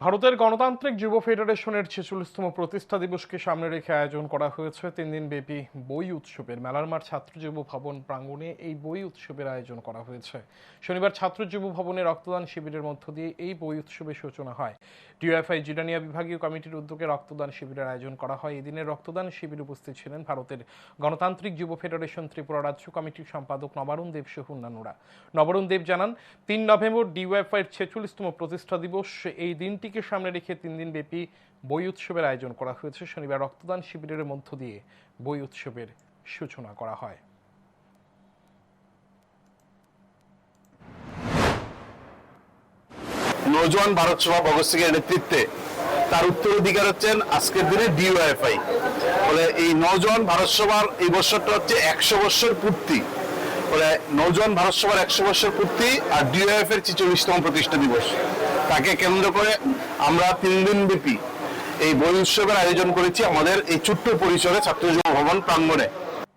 ভারতের গণতান্ত্রিক যুব ফেডারেশনের ছেচল্লিশতম প্রতিষ্ঠা দিবসকে সামনে রেখে আয়োজন করা হয়েছে তিন দিন ব্যাপী বই উৎসবের মেলার মাঠ ছাত্র যুব ভবন প্রাঙ্গণে এই বই উৎসবের আয়োজন করা হয়েছে। শনিবার ছাত্র যুব ভবনে রক্তদান শিবিরের মধ্য দিয়ে এই বই উৎসবের সূচনা হয়। ডিওএফআই জিডানিয়া বিভাগীয় কমিটির উদ্যোগে রক্তদান শিবিরের আয়োজন করা হয়। এদিনের রক্তদান শিবির উপস্থিত ছিলেন ভারতের গণতান্ত্রিক যুব ফেডারেশন ত্রিপুরা রাজ্য কমিটির সম্পাদক নবারুণ দেব সহ অন্যান্যরা। নবারুণ দেব জানান, তিন নভেম্বর ডিওএফআই এর ছেচল্লিশতম প্রতিষ্ঠা দিবস, এই দিনটিকে সামনে রেখে তিন দিন ব্যাপী বই উৎসবের আয়োজন করা হয়েছে। শনিবার রক্তদান শিবিরের মধ্য দিয়ে বই উৎসবের সূচনা করা হয়। নৌজওয়ান ভারত সভা ভগৎ সিং এর নেতৃত্বে তার উত্তরাধিকার হচ্ছেন আজকের দিনে ডিওএফআই বলে এই নৌজওয়ান ভারত সভার এই বছরটা হচ্ছে একশো বছর পূর্তি। বলে নৌজওয়ান ভারত সভার একশো বছর পূর্তি আর ডিওএফ এর ছিচল্লিশতম প্রতিষ্ঠা দিবস। তাকে কেন্দ্র করে আমরা তিন দিন ব্যাপী এই বই উৎসবের আয়োজন করেছি আমাদের এই ছোট্ট পরিসরে ছাত্র যুব ভবন প্রাঙ্গণে।